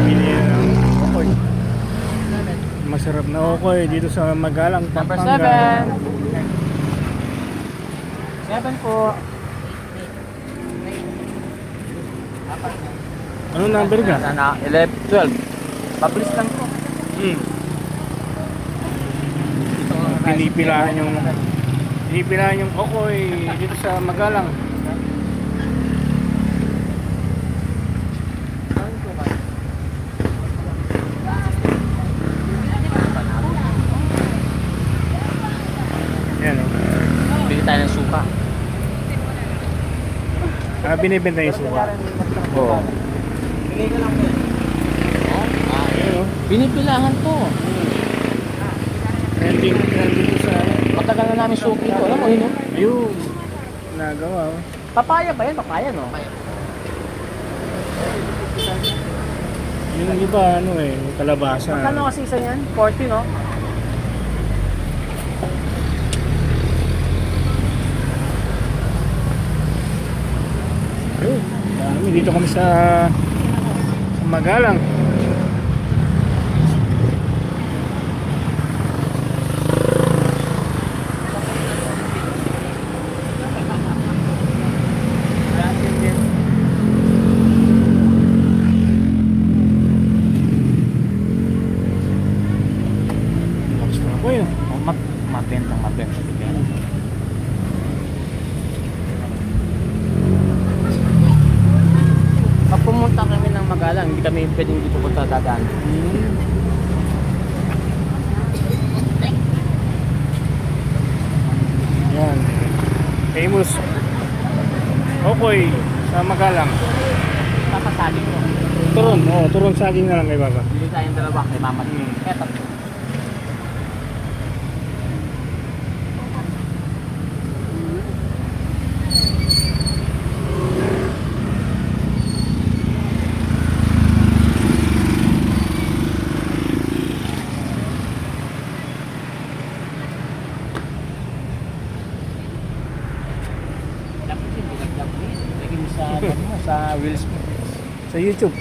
bili ng okoy. Masarap na okoy dito sa Magalang, Number Pampanga. 7. 7 po. Ano number ka? Sana 11, 12. Pabilis lang po. Hmm. Pinipilahan yung pinipilahan yung okoy dito sa Magalang. Yan oh. Bili tayo ng suka. Ah, binibenta yung suka. Oo. Ayun oh. Binipilahan to. Trending, trending to sa Matagal na namin suki ito. Alam mo yun, oh. Ayun. Nagawa oh. Papaya ba yan? Papaya, no? Yung iba ano eh, kalabasa. Magkano kasi isa yan? 40, no? Dito kami sa, sa Magalang. Lakas na ako yun. Oh, map mabentang mabentang. Pag pumunta kami ng Magalang, hindi kami pwedeng dito punta dadaan. Yan. Famous. Okoy sa Magalang. Papasali ko. Turon, oh, turon saging na lang kay Baba. Bili tayong dalawa kay Mama. Hmm. Kaya sa, wheels mo. Sa YouTube.